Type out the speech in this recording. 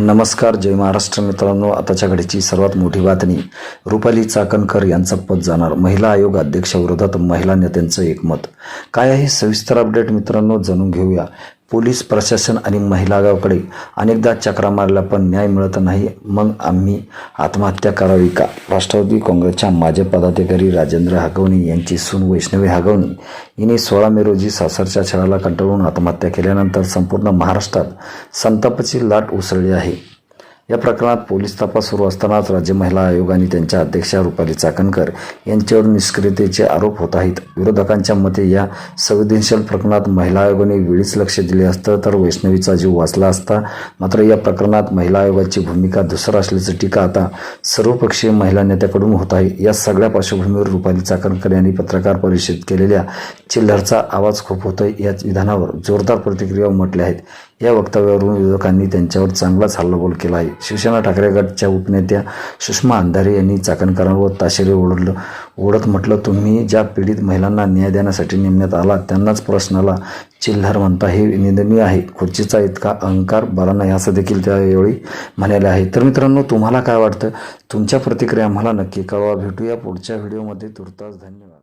नमस्कार जय महाराष्ट्र मित्रांनो. आताच्या घडीची सर्वात मोठी बातमी रुपाली चाकणकर यांचा पद जाणार. महिला आयोग अध्यक्षाविरोधात महिला नेत्यांचं एकमत. काय आहे? सविस्तर अपडेट मित्रांनो जाणून घेऊया. पोलीस प्रशासन आणि महिला अनेकदा चक्रा मारल्या पण न्याय मिळत नाही. मग आम्ही आत्महत्या करावी का? राष्ट्रवादी काँग्रेसच्या माजी पदाधिकारी राजेंद्र हागवणी यांची सून वैष्णवी हागवणी हिने सोळा मे रोजी सासरच्या छळाला कंटाळून आत्महत्या केल्यानंतर संपूर्ण महाराष्ट्रात संतापाची लाट उसळली आहे. या प्रकरणात पोलीस तपास सुरू असतानाच राज्य महिला आयोग आणि त्यांच्या अध्यक्षा रुपाली चाकणकर यांच्यावर निष्क्रियतेचे आरोप होत आहेत. विरोधकांच्या मते या संवेदनशील प्रकरणात महिला आयोगाने वेळीच लक्ष दिले असतं तर वैष्णवीचा जीव वाचला असता. मात्र या प्रकरणात महिला आयोगाची भूमिका दुसरं असल्याची टीका आता सर्वपक्षीय महिला नेत्याकडून होत आहे. या सगळ्या पार्श्वभूमीवर रुपाली चाकणकर यांनी पत्रकार परिषदेत केलेल्या चिल्लरचा आवाज खूप होतोय. या विधानावर जोरदार प्रतिक्रिया उमटल्या आहेत. या वक्तव्यावरून विरोधकांनी त्यांच्यावर चांगलाच हल्लाबोल केला आहे. शिवसेना ठाकरे गटच्या उपनेत्या सुषमा अंधारे यांनी चाकणकरांवर ताशेरे ओढलं. ओढत म्हटलं तुम्ही ज्या पीडित महिलांना न्याय देण्यासाठी नेमण्यात आला त्यांनाच प्रश्नाला चिल्लर म्हणता हे निंदनीय आहे. खुर्चीचा इतका अहंकार बरा नाही असं देखील त्यावेळी म्हणाले आहे. तर मित्रांनो तुम्हाला काय वाटतं? तुमच्या प्रतिक्रिया आम्हाला नक्की कळवा. भेटूया पुढच्या व्हिडिओमध्ये. तुर्तास धन्यवाद.